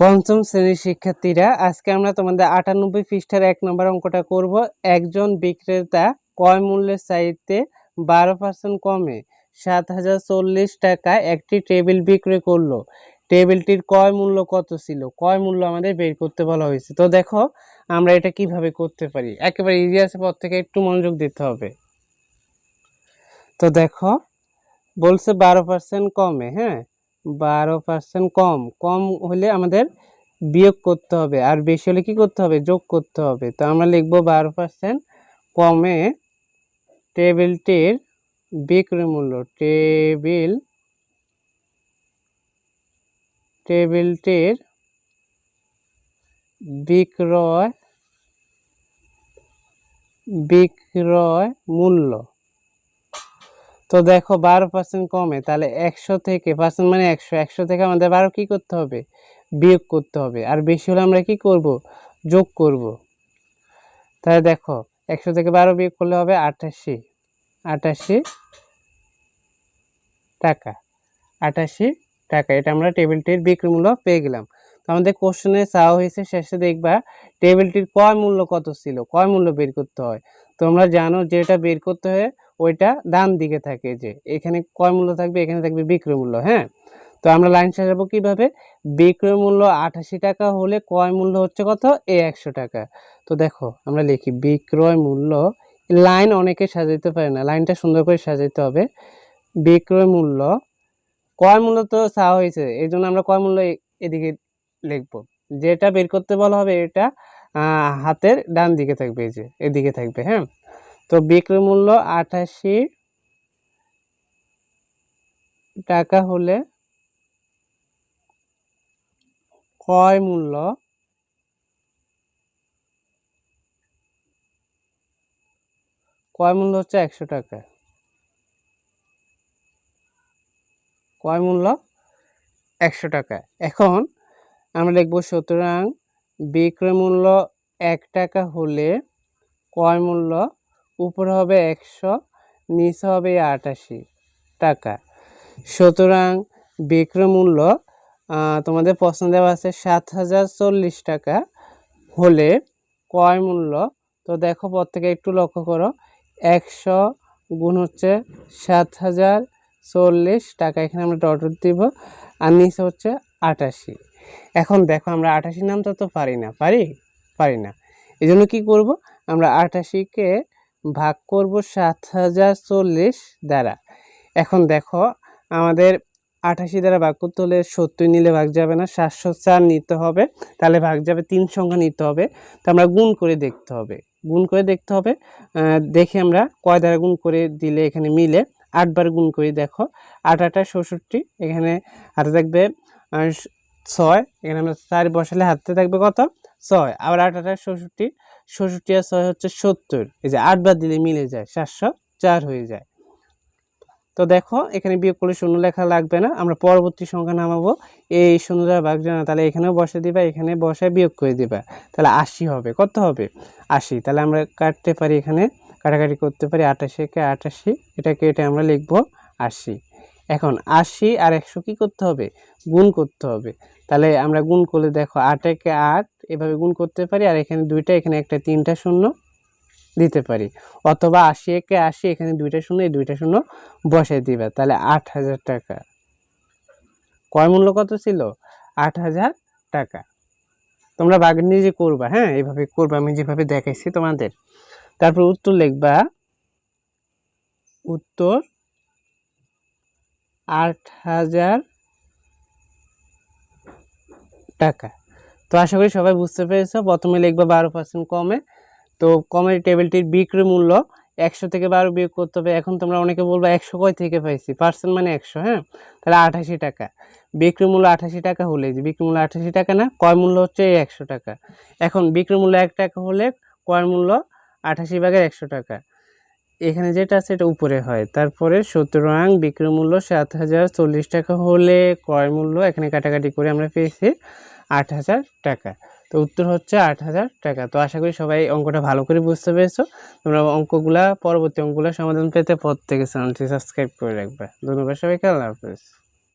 পঞ্চম শ্রেণির শিক্ষার্থীরা, আজকে আমরা তোমাদের আটানব্বই পৃষ্ঠার এক নম্বর অঙ্কটা করব। একজন বিক্রেতা কয় মূল্যের চাইতে বারো পার্সেন্ট কমে সাত হাজার চল্লিশ টাকায় একটি টেবিল বিক্রি করল। টেবিলটির ক্রয় মূল্য কত ছিল? কয় মূল্য আমাদের বের করতে বলা হয়েছে। তো দেখো, আমরা এটা কীভাবে করতে পারি? একেবারে ইতিহাসের পর থেকে একটু মনোযোগ দিতে হবে। তো দেখো, বলছে বারো পার্সেন্ট কমে হ্যাঁ? বারো পার্সেন্ট কম। কম হলে আমাদের বিয়োগ করতে হবে। আর বেশি হলে কি করতে হবে? যোগ করতে হবে। তো আমরা লিখব বারো পার্সেন্ট কমে টেবিলটির বিক্রয় মূল্য। টেবিল টেবিলটির বিক্রয় বিক্রয় মূল্য। তো দেখো বারো পার্সেন্ট কমে, তাহলে একশো থেকে পার্সেন্ট মানে একশো একশো থেকে আমাদের বারো কি করতে হবে? বিয়োগ করতে হবে। আর বেশি হলে আমরা কি করব? যোগ করব। তাহলে দেখো, একশো থেকে বারো বিয়োগ করলে হবে আটাশি। আটাশি টাকা। আটাশি টাকা, এটা আমরা টেবিলটির বিক্রি মূল্য পেয়ে গেলাম। তো আমাদের কোশ্চেনে চাওয়া হয়েছে, শেষে দেখবা টেবিলটির ক্রয় মূল্য কত ছিল? ক্রয় মূল্য বের করতে হয়। তোমরা জানো যেটা বের করতে হয় ওইটা ডান দিকে থাকে যে এখানে ক্রয় মূল্য থাকবে, এখানে থাকবে বিক্রয় মূল্য হ্যাঁ? তো আমরা লাইন সাজাবো কীভাবে? বিক্রয় মূল্য আঠাশি টাকা হলে ক্রয় মূল্য হচ্ছে কত? এ একশো টাকা। তো দেখো, আমরা লিখি বিক্রয় মূল্য, লাইন অনেকে সাজাইতে পারে না, লাইনটা সুন্দর করে সাজাইতে হবে। বিক্রয় মূল্য, ক্রয় মূল্য তো চাওয়া হয়েছে, এই জন্য আমরা ক্রয় মূল্য এদিকে লিখব। যেটা বের করতে বলা হবে এটা হাতের ডান দিকে থাকবে, এই যে এদিকে থাকবে হ্যাঁ? তো বিক্রয় মূল্য আঠাশি টাকা হলে ক্রয় মূল্য ক্রয় মূল্য হচ্ছে একশো টাকা। ক্রয় মূল্য একশো টাকা। এখন আমরা লিখব সুতরাং বিক্রয় মূল্য এক টাকা হলে ক্রয় মূল্য উপরে হবে একশো, নিচে হবে আটাশি টাকা। সুতরাং বিক্রমূল্য তোমাদের পছন্দ দেওয়া আছে সাত হাজার চল্লিশ টাকা। হলে ক্রয় মূল্য, তো দেখো পর থেকে একটু লক্ষ্য করো, একশো গুণ হচ্ছে সাত হাজার চল্লিশ টাকা। এখানে আমরা ডট দিব, আর নিচে হচ্ছে আটাশি। এখন দেখো আমরা আটাশি নামটা তো পারি না, পারি? পারি না। এই জন্য কী করব? আমরা আটাশিকে ভাগ করব সাত হাজার চল্লিশ দ্বারা। এখন দেখো, আমাদের আঠাশি দ্বারা ভাগ করতে হলে সত্তর নিলে ভাগ যাবে না, সাতশো চার নিতে হবে, তাহলে ভাগ যাবে তিন সংখ্যা নিতে হবে। তো আমরা গুণ করে দেখতে হবে। গুণ করে দেখতে হবে দেখে আমরা কয় দ্বারা গুণ করে দিলে এখানে মিলে আটবার গুণ করে, দেখো, আট আটা ষষট্টি এখানে হাতে থাকবে ছয়, এখানে আমরা চার বসালে হাতে থাকবে কত? ছয়, আবার আট আটা ষষট্টি ষষট্টি আর ছয় হচ্ছে সত্তর। এই যে আটবার দিলে মিলে যায়, সাতশো চার হয়ে যায়। তো দেখো, এখানে বিয়োগ করলে শূন্য লেখা লাগবে না, আমরা পরবর্তী সংখ্যা নামাবো। এই শূন্য দ্বারা ভাগ জানা, তাহলে এখানেও বসে দিবা, এখানে বসায় বিয়োগ করে দিবা। তাহলে আশি হবে, কত হবে? আশি, তাহলে আমরা কাটতে পারি এখানে, কাটাকাটি করতে পারি আটাশিকে আটাশি, এটাকে, এটা আমরা লিখব আশি। এখন আশি আর একশো কী করতে হবে? গুণ করতে হবে। তাহলে আমরা গুণ করলে দেখো আট একে আট, এভাবে গুণ করতে পারি আর এখানে দুইটা, এখানে একটা তিনটা শূন্য দিতে পারি। অথবা আশি একে আশি, এখানে দুইটা শূন্য, এই দুইটা শূন্য বসাই দিবা। তাহলে আট হাজার টাকা। ক্রয় মূল্য কত ছিল? আট হাজার টাকা। তোমরা বাঘ নিজে করবা হ্যাঁ? এভাবে করবা, আমি যেভাবে দেখাইছি তোমাদের। তারপর উত্তর লিখবা। উত্তর আট হাজার টাকা। তো আশা করি সবাই বুঝতে পেরেছ, প্রথমে লিখবা বারো পার্সেন্ট কমে। তো কমের টেবিলটির বিক্রি মূল্য একশো থেকে বারো বিয়োগ করতে হবে। এখন তোমরা অনেকে বলবা, একশো কয় থেকে পাইছি? পার্সেন্ট মানে একশো হ্যাঁ? তাহলে আঠাশি টাকা। বিক্রি মূল্য আঠাশি টাকা হলে যে বিক্রি মূল্য আঠাশি টাকা না ক্রয় মূল্য হচ্ছে এই একশো টাকা। এখন বিক্রি মূল্য এক টাকা হলে ক্রয় মূল্য আঠাশি ভাগের একশো টাকা। এখানে যেটা আছে এটা উপরে হয়। তারপরে সুতরাং বিক্রয় মূল্য সাত হাজার চল্লিশ টাকা হলে ক্রয় মূল্য এখানে কাটাকাটি করে আমরা পেয়েছি আট হাজার টাকা। তো উত্তর হচ্ছে আট হাজার টাকা। তো আশা করি সবাই অঙ্কটা ভালো করে বুঝতে পেরেছ। তোমরা অঙ্কগুলা, পরবর্তী অঙ্কগুলো সমাধান পেতে প্রত্যেকে চ্যানেলটি সাবস্ক্রাইব করে রাখবে। ধন্যবাদ সবাইকে, আল্লাহ হাফেজ।